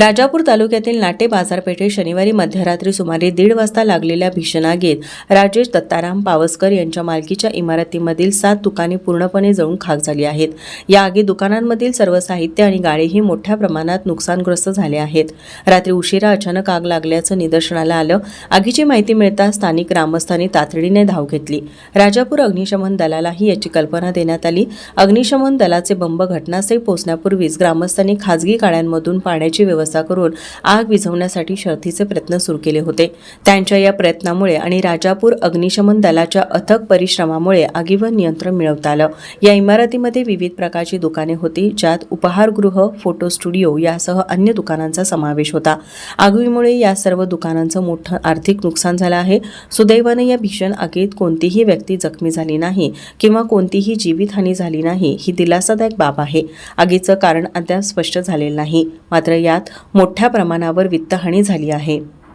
राजापूर तालुक्यातील नाटे बाजारपेठेत शनिवारी मध्यरात्री सुमारे दीड वाजता लागलेल्या भीषण आगीत राजेश दत्ताराम पावसकर यांच्या मालकीच्या इमारतीमधील सात दुकाने पूर्णपणे जळून खाक झाली आहेत. या आगीत दुकानांमधील सर्व साहित्य आणि गाळेही मोठ्या प्रमाणात नुकसानग्रस्त झाले आहेत. रात्री उशिरा अचानक आग लागल्याचं निदर्शनाला आलं. आगीची माहिती मिळताच स्थानिक ग्रामस्थांनी तातडीने धाव घेतली. राजापूर अग्निशमन दलालाही याची कल्पना देण्यात आली. अग्निशमन दलाचे बंब घटनास्थळी पोहोचण्यापूर्वीच ग्रामस्थांनी खाजगी गाड्यांमधून पाण्याची व्यवस्था करून आग विझवण्यासाठी शर्थीचे प्रयत्न सुरू केले होते. त्यांच्या या प्रयत्नामुळे आणि राजापूर अग्निशमन दलाच्या अथक परिश्रमामुळे आगीवर नियंत्रण मिळवता आलं. या इमारतीमध्ये विविध प्रकारची दुकाने होती ज्यात उपहारगृह फोटो स्टुडिओ यासह अन्य दुकानांचा समावेश होता. आगीमुळे या सर्व दुकानांचं मोठं आर्थिक नुकसान झालं आहे. सुदैवाने या भीषण आगीत कोणतीही व्यक्ती जखमी झाली नाही किंवा कोणतीही जीवितहानी झाली नाही ही दिलासादायक बाब आहे. आगीचं कारण अद्याप स्पष्ट झालेलं नाही. मात्र यात मोठ्या प्रमाणावर वित्तहानी झाली आहे.